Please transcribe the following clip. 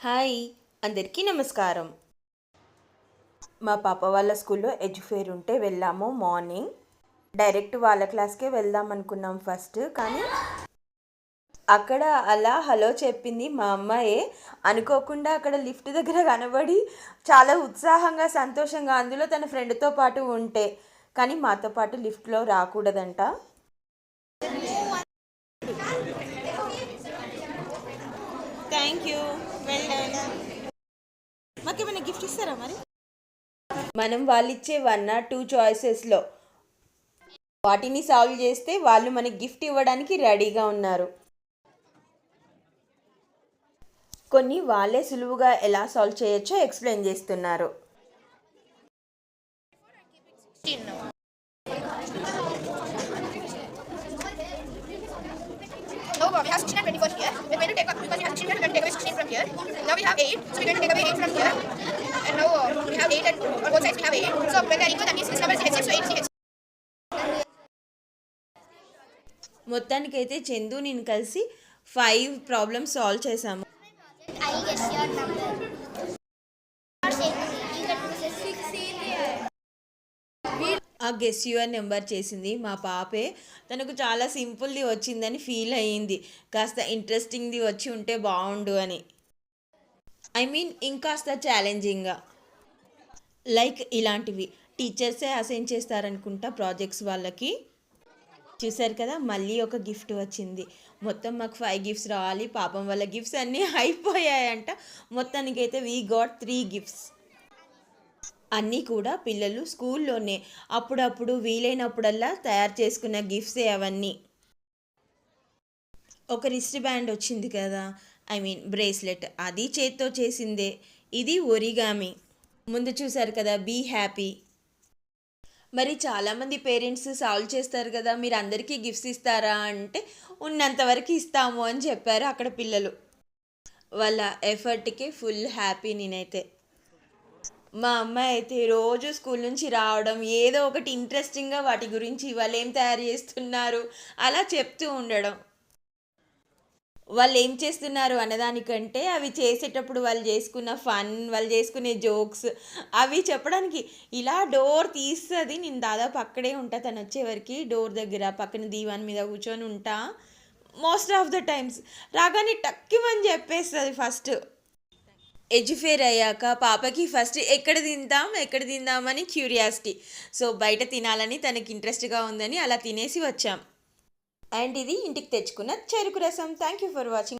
Hi అందరికీ నమస్కారం. మా పాప వాళ్ళ స్కూల్లో ఎడ్యుఫేర్ ఉంటే వెళ్ళాము మార్నింగ్. డైరెక్ట్ వాళ్ళ క్లాస్కే వెళ్దాం అనుకున్నాం ఫస్ట్ కానీ అక్కడ అలా హలో చెప్పింది మా అమ్మాయే. అనుకోకుండా అక్కడ లిఫ్ట్ దగ్గర కనబడి చాలా ఉత్సాహంగా సంతోషంగా అందులో తన ఫ్రెండ్తో పాటు ఉంటే. కానీ మాతో పాటు లిఫ్ట్లో రాకూడదంట. థ్యాంక్ యూ వెల్ డన్ మాకు ఏమైనా గిఫ్ట్ ఇస్తారా మరి? మనం వాళ్ళు ఇచ్చే వన్ ఆర్ టూ చాయిసెస్లో వాటిని సాల్వ్ చేస్తే వాళ్ళు మనకి గిఫ్ట్ ఇవ్వడానికి రెడీగా ఉన్నారు. కొన్ని వాళ్ళే సులువుగా ఎలా సాల్వ్ చేయొచ్చో ఎక్స్ప్లెయిన్ చేస్తున్నారు. No, we have 16 and 24 here. We're going to take up, because we have 16 here, we're going to take away 16 from here. Now we have 8, so we're going to take away 8 from here. And now uh, we have 8 and on both sides we have 8. So when they are equal, that means this number is HX, so 8 is HX. మొత్తానికైతే చందు నేను కలిసి five problems solve చేశాము I guess your number. Guess your number చేసింది మా పాపే. తనకు చాలా సింపుల్ది వచ్చిందని ఫీల్ అయ్యింది. కాస్త ఇంట్రెస్టింగ్ది వచ్చి ఉంటే బాగుండు అని. ఐ మీన్ ఇంకాస్త ఛాలెంజింగ్గా లైక్ ఇలాంటివి. టీచర్సే అసైన్ చేస్తారనుకుంటా ప్రాజెక్ట్స్ వాళ్ళకి. చూసారు కదా మళ్ళీ ఒక గిఫ్ట్ వచ్చింది. మొత్తం మాకు ఫైవ్ గిఫ్ట్స్ రావాలి. పాపం వాళ్ళ గిఫ్ట్స్ అన్నీ అయిపోయాయంట. మొత్తానికైతే వీ గాట్ త్రీ గిఫ్ట్స్ అన్నీ కూడా పిల్లలు స్కూల్లోనే అప్పుడప్పుడు వీలైనప్పుడల్లా తయారు చేసుకున్న గిఫ్ట్సే అవన్నీ. ఒక రిస్ట్ బ్యాండ్ వచ్చింది కదా ఐ మీన్ బ్రేస్లెట్. అది చేత్తో చేసిందే. ఇది ఒరిగామి. ముందు చూసారు కదా బీ హ్యాపీ. మరి చాలామంది పేరెంట్స్ సాల్వ్ చేస్తారు కదా మీరు అందరికీ గిఫ్ట్స్ ఇస్తారా అంటే ఉన్నంతవరకు ఇస్తాము అని చెప్పారు అక్కడ పిల్లలు. వాళ్ళ ఎఫర్ట్కి ఫుల్ హ్యాపీ నేనైతే. మా అమ్మాయి అయితే రోజు స్కూల్ నుంచి రావడం ఏదో ఒకటి ఇంట్రెస్టింగ్గా వాటి గురించి వాళ్ళు ఏం తయారు చేస్తున్నారు అలా చెప్తూ ఉండడం. వాళ్ళు ఏం చేస్తున్నారు అన్నదానికంటే అవి చేసేటప్పుడు వాళ్ళు చేసుకున్న ఫన్ వాళ్ళు చేసుకునే జోక్స్ అవి చెప్పడానికి ఇలా డోర్ తీస్తుంది. నేను దాదాపు అక్కడే ఉంటా తను వచ్చేవరకు డోర్ దగ్గర పక్కన దీవాన్ మీద కూర్చొని ఉంటా. మోస్ట్ ఆఫ్ ద టైమ్స్ రాగానే టక్కిమని చెప్పేస్తుంది ఫస్ట్ ఎడ్యుఫేర్ అయ్యాక పాపకి ఫస్ట్ ఎక్కడ తిందాం ఎక్కడ తిందామని క్యూరియాసిటీ. సో బయట తినాలని తనకి ఇంట్రెస్ట్గా ఉందని అలా తినేసి వచ్చాం. అండ్ ఇది ఇంటికి తెచ్చుకున్న చెరుకు రసం. Thank you for watching